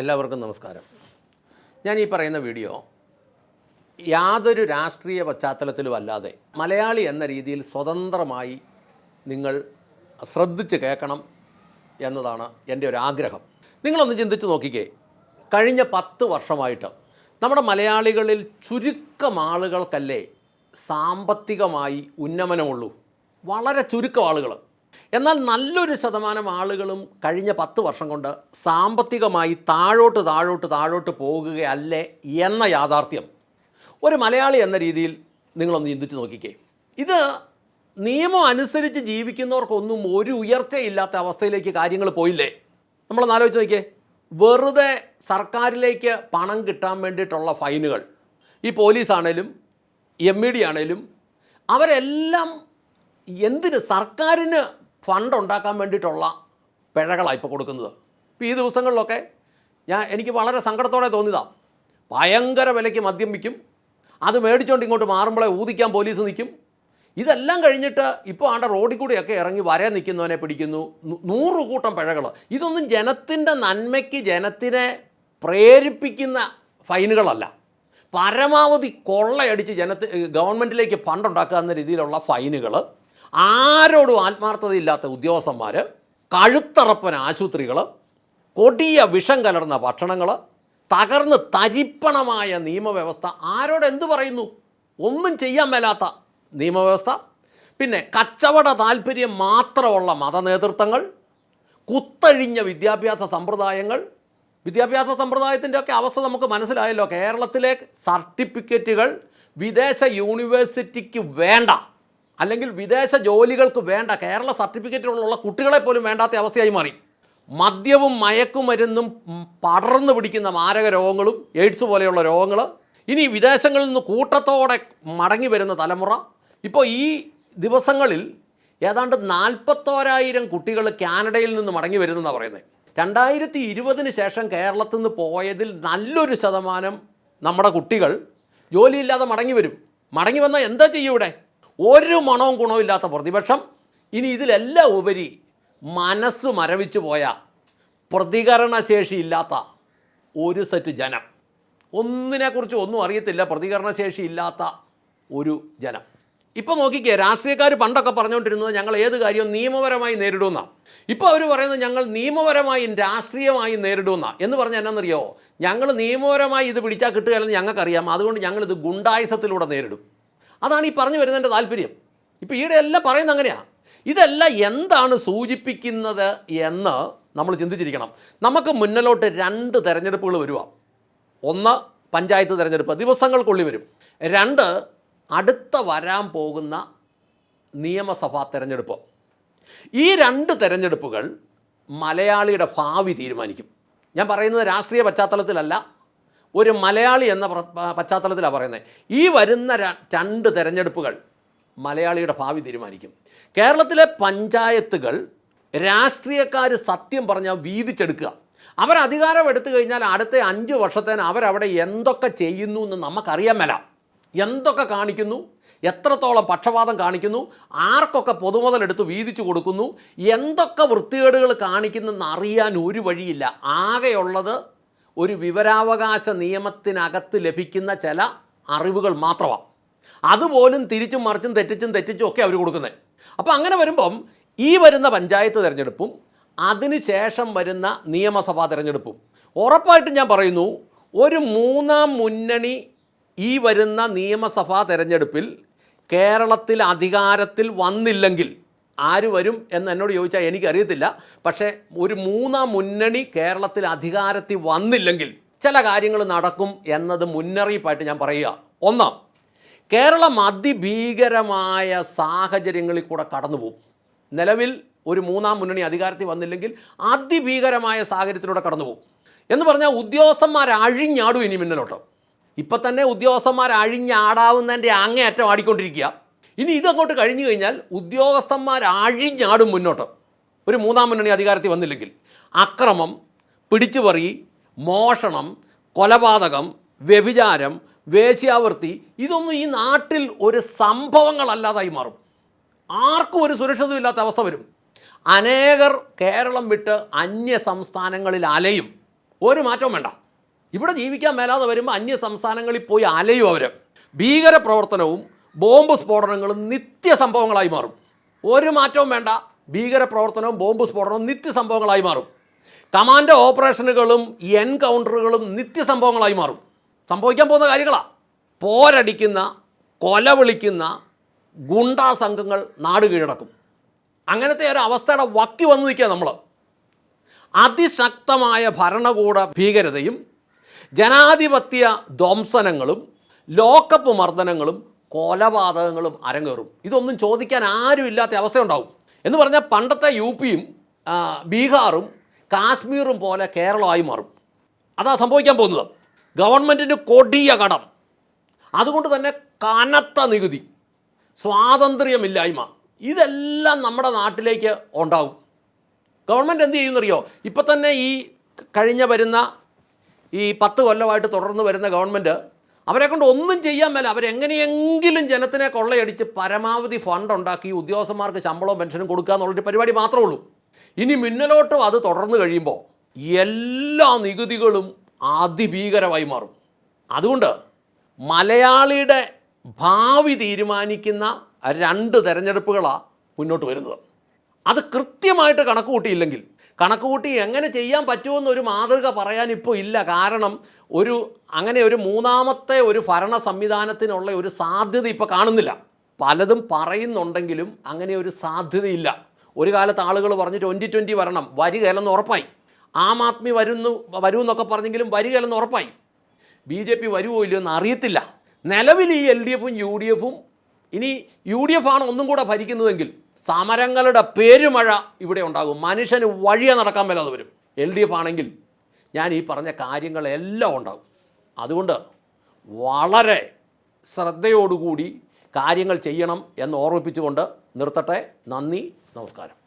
എല്ലാവർക്കും നമസ്കാരം. ഞാൻ ഈ പറയുന്ന വീഡിയോ യാതൊരു രാഷ്ട്രീയ പശ്ചാത്തലത്തിലും അല്ലാതെ മലയാളി എന്ന രീതിയിൽ സ്വതന്ത്രമായി നിങ്ങൾ ശ്രദ്ധിച്ച് കേൾക്കണം എന്നതാണ് എന്റെ ഒരു ആഗ്രഹം. നിങ്ങളൊന്ന് ചിന്തിച്ച് നോക്കിക്കേ. കഴിഞ്ഞ പത്ത് വർഷമായിട്ട് നമ്മുടെ മലയാളികളിൽ ചുരുക്കം ആളുകൾക്കല്ലേ സാമ്പത്തികമായി ഉന്നമനമുള്ളൂ. വളരെ ചുരുക്കം ആളുകൾ എന്നാൽ നല്ലൊരു ശതമാനം ആളുകളും കഴിഞ്ഞ പത്ത് വർഷം കൊണ്ട് സാമ്പത്തികമായി താഴോട്ട് താഴോട്ട് താഴോട്ട് പോകുകയല്ലേ എന്ന യാഥാർത്ഥ്യം. ഒരു മലയാളി എന്ന രീതിയിൽ നിങ്ങളൊന്ന് ചിന്തിച്ച് നോക്കിക്കേ. ഇത് നിയമം അനുസരിച്ച് ജീവിക്കുന്നവർക്കൊന്നും ഒരു ഉയർച്ചയില്ലാത്ത അവസ്ഥയിലേക്ക് കാര്യങ്ങൾ പോയില്ലേ? നമ്മളൊന്ന് ആലോചിച്ച് നോക്കിയേ വെറുതെ സർക്കാരിലേക്ക് പണം കിട്ടാൻ വേണ്ടിയിട്ടുള്ള ഫൈനുകൾ. ഈ പോലീസാണേലും എം ഇ ഡി ആണേലും അവരെല്ലാം എന്തിന് സർക്കാരിന് ഫണ്ട് ഉണ്ടാക്കാൻ വേണ്ടിയിട്ടുള്ള പിഴകളാണ് ഇപ്പോൾ കൊടുക്കുന്നത്. ഇപ്പോൾ ഈ ദിവസങ്ങളിലൊക്കെ ഞാൻ എനിക്ക് വളരെ സങ്കടത്തോടെ തോന്നിയതാണ് ഭയങ്കര വിലയ്ക്ക് മദ്യം വിൽക്കും. അത് മേടിച്ചുകൊണ്ട് ഇങ്ങോട്ട് മാറുമ്പോഴേ ഊതിക്കാൻ പോലീസ് നിൽക്കും. ഇതെല്ലാം കഴിഞ്ഞിട്ട് ഇപ്പോൾ ആണ്ട റോഡിൽ കൂടിയൊക്കെ ഇറങ്ങി വരെ നിൽക്കുന്നവനെ പിടിക്കുന്നു. നൂറ് കൂട്ടം പിഴകൾ. ഇതൊന്നും ജനത്തിന്റെ നന്മയ്ക്ക് ജനത്തിനെ പ്രേരിപ്പിക്കുന്ന ഫൈനുകളല്ല. പരമാവധി കൊള്ളയടിച്ച് ജനത്തി ഗവൺമെന്റിലേക്ക് ഫണ്ട് ഉണ്ടാക്കുക എന്ന രീതിയിലുള്ള ഫൈനുകൾ ആരോടും ആത്മാർത്ഥതയില്ലാത്ത ഉദ്യോഗസ്ഥന്മാർ കഴുത്തറപ്പൻ ആശുപത്രികൾ കൊടിയ വിഷം കലർന്ന ഭക്ഷണങ്ങൾ തകർന്ന് തരിപ്പണമായ നിയമവ്യവസ്ഥ. ആരോട് എന്ത് പറയുന്നു? ഒന്നും ചെയ്യാൻ മേലാത്ത നിയമവ്യവസ്ഥ. പിന്നെ കച്ചവട താല്പര്യം മാത്രമുള്ള മതനേതൃത്വങ്ങൾ കുത്തഴിഞ്ഞ വിദ്യാഭ്യാസ സമ്പ്രദായങ്ങൾ. വിദ്യാഭ്യാസ സമ്പ്രദായത്തിന്റെ ഒക്കെ അവസ്ഥ നമുക്ക് മനസ്സിലായല്ലോ. കേരളത്തിലെ സർട്ടിഫിക്കറ്റുകൾ വിദേശ യൂണിവേഴ്സിറ്റിക്ക് വേണ്ട. അല്ലെങ്കിൽ വിദേശ ജോലികൾക്ക് വേണ്ട കേരള സർട്ടിഫിക്കറ്റുകളുള്ള കുട്ടികളെ പോലും വേണ്ടാത്ത അവസ്ഥയായി മാറി. മദ്യവും മയക്കുമരുന്നും പടർന്നു പിടിക്കുന്ന മാരക രോഗങ്ങളും എയ്ഡ്സ് പോലെയുള്ള രോഗങ്ങൾ ഇനി വിദേശങ്ങളിൽ നിന്ന് കൂട്ടത്തോടെ മടങ്ങി വരുന്ന തലമുറ. ഇപ്പോൾ ഈ ദിവസങ്ങളിൽ ഏതാണ്ട് നാൽപ്പത്തോരായിരം കുട്ടികൾ കാനഡയിൽ നിന്ന് മടങ്ങി വരുന്നെന്നാണ് പറയുന്നത് രണ്ടായിരത്തി ഇരുപതിന് ശേഷം കേരളത്തിൽ നിന്ന് പോയതിൽ നല്ലൊരു ശതമാനം നമ്മുടെ കുട്ടികൾ ജോലിയില്ലാതെ മടങ്ങി വരും. മടങ്ങി വന്നാൽ എന്താ ചെയ്യും ഇവിടെ? ഒരു മണവും ഗുണവും ഇല്ലാത്ത പ്രതിപക്ഷം. ഇനി ഇതിലെല്ലാം ഉപരി മനസ്സ് മരവിച്ചു പോയ പ്രതികരണശേഷി ഇല്ലാത്ത ഒരു സെറ്റ് ജനം. ഒന്നിനെക്കുറിച്ച് ഒന്നും അറിയത്തില്ല പ്രതികരണശേഷി ഇല്ലാത്ത ഒരു ജനം. ഇപ്പോൾ നോക്കിക്കേ രാഷ്ട്രീയക്കാർ പണ്ടൊക്കെ പറഞ്ഞുകൊണ്ടിരുന്നത് ഞങ്ങൾ ഏത് കാര്യവും നിയമപരമായി നേരിടുമെന്നാണ് ഇപ്പോൾ അവർ പറയുന്നത് ഞങ്ങൾ നിയമപരമായും രാഷ്ട്രീയമായും നേരിടുമെന്നാണ് എന്ന് പറഞ്ഞാൽ എന്നാണെന്നറിയോ ഞങ്ങൾ നിയമപരമായി ഇത് പിടിച്ചാൽ കിട്ടുകയല്ലെന്ന് ഞങ്ങൾക്കറിയാം. അതുകൊണ്ട് ഞങ്ങളിത് ഗുണ്ടായുസത്തിലൂടെ നേരിടും. അതാണ് ഈ പറഞ്ഞു വരുന്നതിന്റെ താല്പര്യം. ഇപ്പോൾ ഈയിടെ എല്ലാം പറയുന്നത് അങ്ങനെയാണ് ഇതെല്ലാം എന്താണ് സൂചിപ്പിക്കുന്നത് എന്ന് നമ്മൾ ചിന്തിച്ചിരിക്കണം. നമുക്ക് മുന്നിലോട്ട് രണ്ട് തിരഞ്ഞെടുപ്പുകൾ വരുക ഒന്ന് പഞ്ചായത്ത് തിരഞ്ഞെടുപ്പ്. ദിവസങ്ങൾക്കുള്ളിൽ വരും. രണ്ട് അടുത്ത വരാൻ പോകുന്ന നിയമസഭാ തിരഞ്ഞെടുപ്പ്. ഈ രണ്ട് തിരഞ്ഞെടുപ്പുകൾ മലയാളിയുടെ ഭാവി തീരുമാനിക്കും. ഞാൻ പറയുന്നത് രാഷ്ട്രീയ പശ്ചാത്തലത്തിലല്ല ഒരു മലയാളി എന്ന പശ്ചാത്തലത്തിലാണ് പറയുന്നത് ഈ വരുന്ന രണ്ട് തെരഞ്ഞെടുപ്പുകൾ മലയാളിയുടെ ഭാവി തീരുമാനിക്കും. കേരളത്തിലെ പഞ്ചായത്തുകൾ രാഷ്ട്രീയക്കാർ സത്യം പറഞ്ഞാൽ വീതിച്ചെടുക്കുക. അവർ അധികാരം എടുത്തു കഴിഞ്ഞാൽ അടുത്ത അഞ്ച് വർഷത്തേന് അവരവിടെ എന്തൊക്കെ ചെയ്യുന്നു എന്ന് നമുക്കറിയാൻ മേല. എന്തൊക്കെ കാണിക്കുന്നു എത്രത്തോളം പക്ഷപാതം കാണിക്കുന്നു ആർക്കൊക്കെ പൊതുമുതലെടുത്ത് വീതിച്ചു കൊടുക്കുന്നു എന്തൊക്കെ വൃത്തികേടുകൾ കാണിക്കുന്നെന്ന് അറിയാൻ ഒരു വഴിയില്ല. ആകെയുള്ളത് ഒരു വിവരാവകാശ നിയമത്തിനകത്ത് ലഭിക്കുന്ന ചില അറിവുകൾ മാത്രമാണ് അതുപോലും തിരിച്ചും മറിച്ചും തെറ്റിച്ചും തെറ്റിച്ചും ഒക്കെ അവർ കൊടുക്കുന്നത് അപ്പോൾ അങ്ങനെ വരുമ്പം ഈ വരുന്ന പഞ്ചായത്ത് തിരഞ്ഞെടുപ്പും അതിനുശേഷം വരുന്ന നിയമസഭാ തിരഞ്ഞെടുപ്പും. ഉറപ്പായിട്ടും ഞാൻ പറയുന്നു ഒരു മൂന്നാം മുന്നണി ഈ വരുന്ന നിയമസഭാ തിരഞ്ഞെടുപ്പിൽ കേരളത്തിൽ അധികാരത്തിൽ വന്നില്ലെങ്കിൽ ആര് വരും എന്ന് എന്നോട് ചോദിച്ചാൽ എനിക്കറിയത്തില്ല. പക്ഷേ ഒരു മൂന്നാം മുന്നണി കേരളത്തിൽ അധികാരത്തിൽ വന്നില്ലെങ്കിൽ ചില കാര്യങ്ങൾ നടക്കും എന്നത് മുന്നറിയിപ്പായിട്ട് ഞാൻ പറയുക. ഒന്നാം കേരളം അതിഭീകരമായ സാഹചര്യങ്ങളിൽ കൂടെ കടന്നു പോകും നിലവിൽ ഒരു മൂന്നാം മുന്നണി അധികാരത്തിൽ വന്നില്ലെങ്കിൽ അതിഭീകരമായ സാഹചര്യത്തിലൂടെ കടന്നു പോകും എന്ന് പറഞ്ഞാൽ ഉദ്യോഗസ്ഥന്മാർ അഴിഞ്ഞാടും ഇനി മുന്നിലോട്ട്. ഇപ്പം തന്നെ ഉദ്യോഗസ്ഥന്മാർ അഴിഞ്ഞാടാവുന്നതിന്റെ അങ്ങേയറ്റം ആടിക്കൊണ്ടിരിക്കുക. ഇനി ഇതങ്ങോട്ട് കഴിഞ്ഞു കഴിഞ്ഞാൽ ഉദ്യോഗസ്ഥന്മാർ അഴിഞ്ഞാടും മുന്നോട്ട്. ഒരു മൂന്നാം മുന്നണി അധികാരത്തിൽ വന്നില്ലെങ്കിൽ അക്രമം പിടിച്ചുപറി മോഷണം കൊലപാതകം വ്യഭിചാരം വേശ്യാവൃത്തി ഇതൊന്നും ഈ നാട്ടിൽ ഒരു സംഭവങ്ങളല്ലാതായി മാറും. ആർക്കും ഒരു സുരക്ഷിതമില്ലാത്ത അവസ്ഥ വരും. അനേകർ കേരളം വിട്ട് അന്യ സംസ്ഥാനങ്ങളിൽ അലയും. ഒരു മാറ്റവും വേണ്ട. ഇവിടെ ജീവിക്കാൻ മേലാതെ വരുമ്പോൾ അന്യ സംസ്ഥാനങ്ങളിൽ പോയി അലയും അവർ ഭീകര പ്രവർത്തനവും ബോംബ് സ്ഫോടനങ്ങളും നിത്യ സംഭവങ്ങളായി മാറും. ഒരു മാറ്റവും വേണ്ട. ഭീകര പ്രവർത്തനവും ബോംബ് സ്ഫോടനവും നിത്യ സംഭവങ്ങളായി മാറും. കമാൻഡോ ഓപ്പറേഷനുകളും എൻകൗണ്ടറുകളും നിത്യ സംഭവങ്ങളായി മാറും. സംഭവിക്കാൻ പോകുന്ന കാര്യങ്ങളാണ് പോരടിക്കുന്ന കൊല വിളിക്കുന്ന ഗുണ്ടാ സംഘങ്ങൾ നാട് കീഴടക്കും. അങ്ങനത്തെ ഒരു അവസ്ഥയുടെ വക്കി വന്നു നിൽക്കുക നമ്മൾ അതിശക്തമായ ഭരണകൂട ഭീകരതയും ജനാധിപത്യ ധ്വംസനങ്ങളും ലോക്കപ്പ് മർദ്ദനങ്ങളും കൊലപാതകങ്ങളും അരങ്ങേറും. ഇതൊന്നും ചോദിക്കാൻ ആരുമില്ലാത്ത അവസ്ഥയുണ്ടാവും എന്ന് പറഞ്ഞാൽ പണ്ടത്തെ യു പിയും ബീഹാറും കാശ്മീറും പോലെ കേരളമായി മാറും. അതാണ് സംഭവിക്കാൻ പോകുന്നത്. ഗവൺമെന്റിന് കൊടിയ കടം. അതുകൊണ്ട് തന്നെ കനത്ത നികുതി സ്വാതന്ത്ര്യമില്ലായ്മ ഇതെല്ലാം നമ്മുടെ നാട്ടിലേക്ക് ഉണ്ടാവും. ഗവൺമെന്റ് എന്ത് ചെയ്യുമെന്നറിയോ ഇപ്പം തന്നെ ഈ കഴിഞ്ഞ വരുന്ന ഈ പത്ത് കൊല്ലമായിട്ട് തുടർന്ന് വരുന്ന ഗവൺമെന്റ് അവരെ കൊണ്ട് ഒന്നും ചെയ്യാൻ മേല. അവരെങ്ങനെയെങ്കിലും ജനത്തിനെ കൊള്ളയടിച്ച് പരമാവധി ഫണ്ട് ഉണ്ടാക്കി ഉദ്യോഗസ്ഥന്മാർക്ക് ശമ്പളവും പെൻഷനും കൊടുക്കുക എന്നുള്ളൊരു പരിപാടി മാത്രമേ ഉള്ളൂ. ഇനി മിന്നലോട്ടും അത് തുടർന്ന് കഴിയുമ്പോൾ എല്ലാ നികുതികളും അതിഭീകരമായി മാറും. അതുകൊണ്ട് മലയാളിയുടെ ഭാവി തീരുമാനിക്കുന്ന രണ്ട് തെരഞ്ഞെടുപ്പുകളാണ് മുന്നോട്ട് വരുന്നത്. അത് കൃത്യമായിട്ട് കണക്ക് കൂട്ടിയില്ലെങ്കിൽ കണക്ക് കൂട്ടി എങ്ങനെ ചെയ്യാൻ പറ്റുമെന്നൊരു മാതൃക പറയാൻ ഇപ്പോൾ ഇല്ല. കാരണം ഒരു അങ്ങനെ ഒരു മൂന്നാമത്തെ ഒരു ഭരണ സംവിധാനത്തിനുള്ള ഒരു സാധ്യത ഇപ്പോൾ കാണുന്നില്ല. പലതും പറയുന്നുണ്ടെങ്കിലും അങ്ങനെ ഒരു സാധ്യതയില്ല. ഒരു കാലത്ത് ആളുകൾ പറഞ്ഞ് ട്വന്റി ട്വന്റി വരണം വരികയല്ലെന്ന് ഉറപ്പായി. ആം ആദ്മി വരുന്നു വരൂ എന്നൊക്കെ പറഞ്ഞെങ്കിലും വരികയല്ലെന്ന് ഉറപ്പായി. ബി ജെ പി വരുമോ ഇല്ലയോ എന്ന് അറിയത്തില്ല. നിലവിൽ ഈ എൽ ഡി എഫും യു ഡി എഫും ഇനി യു ഡി എഫ് ആണ് ഒന്നും കൂടെ ഭരിക്കുന്നതെങ്കിൽ സമരങ്ങളുടെ പേരുമഴ ഇവിടെ ഉണ്ടാകും. മനുഷ്യന് വഴിയെ നടക്കാൻ മേലാതെ വരും. എൽ ഡി എഫ് ആണെങ്കിൽ ഞാൻ ഈ പറഞ്ഞ കാര്യങ്ങളെല്ലാം ഉണ്ടാകും. അതുകൊണ്ട് വളരെ ശ്രദ്ധയോടുകൂടി കാര്യങ്ങൾ ചെയ്യണം എന്ന് ഓർമ്മിപ്പിച്ചുകൊണ്ട് നിർത്തട്ടെ. നന്ദി നമസ്കാരം.